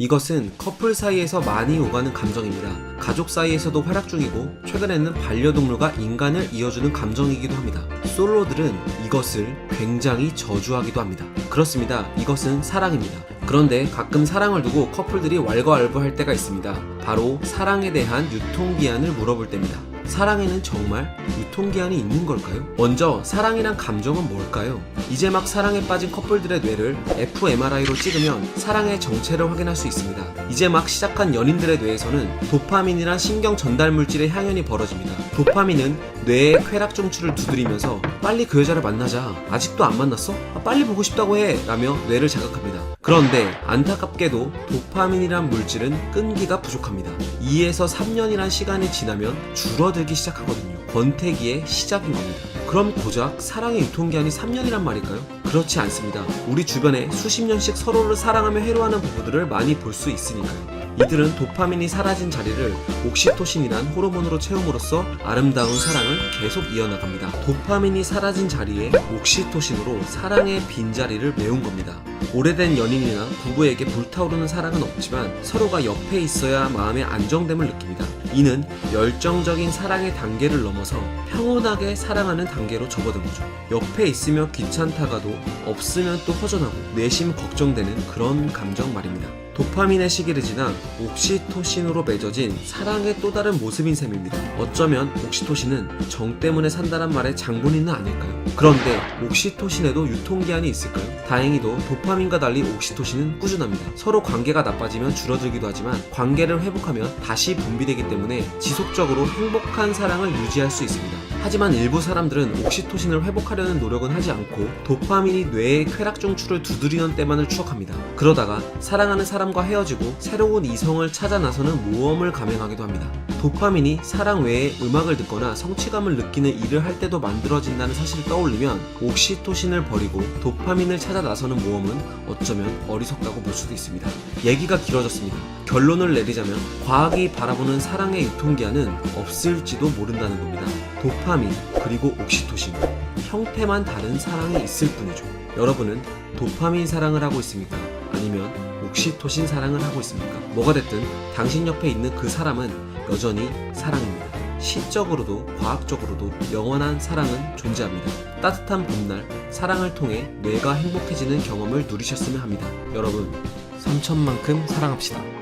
이것은 커플 사이에서 많이 오가는 감정입니다. 가족 사이에서도 활약 중이고 최근에는 반려동물과 인간을 이어주는 감정이기도 합니다. 솔로들은 이것을 굉장히 저주하기도 합니다. 그렇습니다. 이것은 사랑입니다. 그런데 가끔 사랑을 두고 커플들이 왈가왈부할 때가 있습니다. 바로 사랑에 대한 유통기한을 물어볼 때입니다. 사랑에는 정말 유통기한이 있는 걸까요? 먼저 사랑이란 감정은 뭘까요? 이제 막 사랑에 빠진 커플들의 뇌를 fMRI로 찍으면 사랑의 정체를 확인할 수 있습니다. 이제 막 시작한 연인들의 뇌에서는 도파민이란 신경 전달 물질의 향연이 벌어집니다. 도파민은 뇌의 쾌락 중추를 두드리면서 빨리 그 여자를 만나자. 아직도 안 만났어? 아, 빨리 보고 싶다고 해. 라며 뇌를 자극합니다. 그런데 안타깝게도 도파민이란 물질은 끈기가 부족합니다. 2에서 3년이란 시간이 지나면 줄어들기 시작하거든요. 권태기의 시작인 겁니다. 그럼 고작 사랑의 유통기한이 3년이란 말일까요? 그렇지 않습니다. 우리 주변에 수십 년씩 서로를 사랑하며 해로하는 부부들을 많이 볼 수 있으니까요. 이들은 도파민이 사라진 자리를 옥시토신이란 호르몬으로 채움으로써 아름다운 사랑을 계속 이어나갑니다. 도파민이 사라진 자리에 옥시토신으로 사랑의 빈자리를 메운 겁니다. 오래된 연인이나 부부에게 불타오르는 사랑은 없지만 서로가 옆에 있어야 마음의 안정됨을 느낍니다. 이는 열정적인 사랑의 단계를 넘어서 평온하게 사랑하는 단계로 접어든 거죠. 옆에 있으면 귀찮다가도 없으면 또 허전하고 내심 걱정되는 그런 감정 말입니다. 도파민의 시기를 지나 옥시토신으로 맺어진 사랑의 또 다른 모습인 셈입니다. 어쩌면 옥시토신은 정 때문에 산다란 말의 장본인은 아닐까요? 그런데 옥시토신에도 유통기한이 있을까요? 다행히도 도파민과 달리 옥시토신은 꾸준합니다. 서로 관계가 나빠지면 줄어들기도 하지만 관계를 회복하면 다시 분비되기 때문에 지속적으로 행복한 사랑을 유지할 수 있습니다. 하지만 일부 사람들은 옥시토신을 회복하려는 노력은 하지 않고 도파민이 뇌의 쾌락 중추를 두드리는 때만을 추억합니다. 그러다가 사랑하는 사람과 헤어지고 새로운 이성을 찾아 나서는 모험을 감행하기도 합니다. 도파민이 사랑 외에 음악을 듣거나 성취감을 느끼는 일을 할 때도 만들어진다는 사실을 떠올리면 옥시토신을 버리고 도파민을 찾아 나서는 모험은 어쩌면 어리석다고 볼 수도 있습니다. 얘기가 길어졌습니다. 결론을 내리자면 과학이 바라보는 사랑의 유통기한은 없을지도 모른다는 겁니다. 도파민 그리고 옥시토신 형태만 다른 사랑이 있을 뿐이죠. 여러분은 도파민 사랑을 하고 있습니까? 아니면 옥시토신 사랑을 하고 있습니까? 뭐가 됐든 당신 옆에 있는 그 사람은 여전히 사랑입니다. 시적으로도 과학적으로도 영원한 사랑은 존재합니다. 따뜻한 봄날 사랑을 통해 뇌가 행복해지는 경험을 누리셨으면 합니다. 여러분, 삼천만큼 사랑합시다.